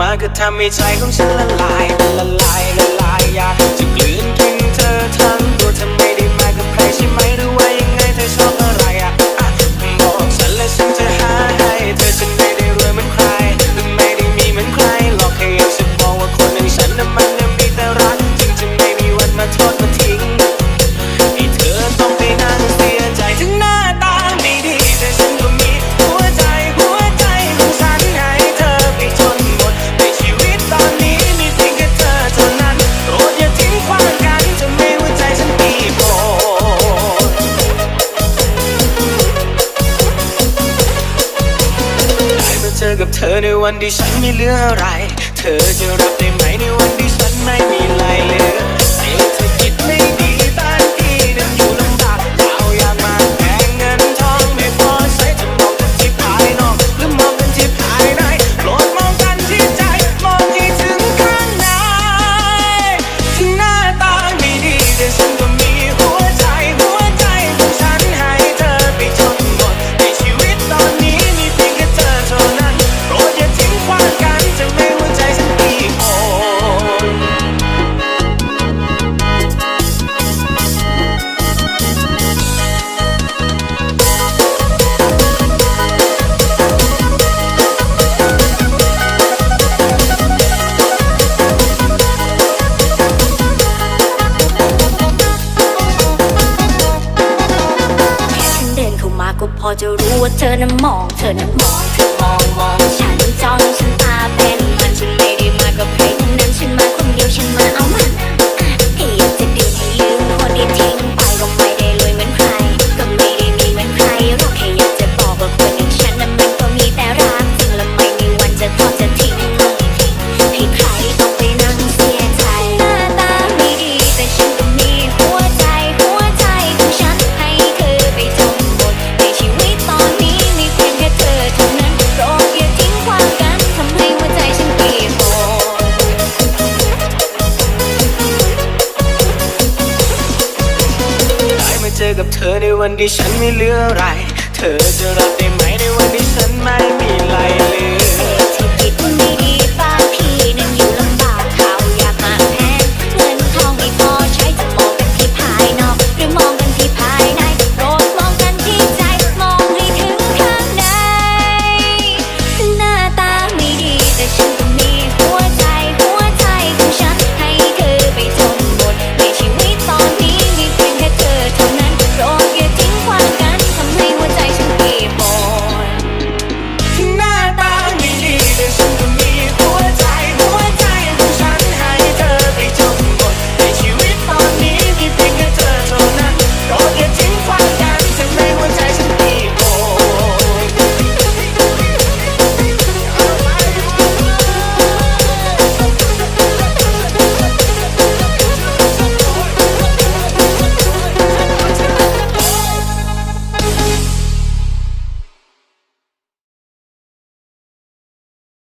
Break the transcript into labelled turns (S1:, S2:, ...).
S1: มาก็ทำให้ใจของฉันละลายละลาย กับเธอในวันที่ฉันไม่เหลืออะไร เธอจะรับ ก็พอจะรู้ว่า
S2: เธอนั้นมอง เธอนั้นมองเธอมองมองฉันจ้องฉัน กับเธอในวันที่ฉัน
S1: ไม่เหลืออะไร เธอจะรักได้ไหมในวันที่ฉันไม่มีอะไรเหลือ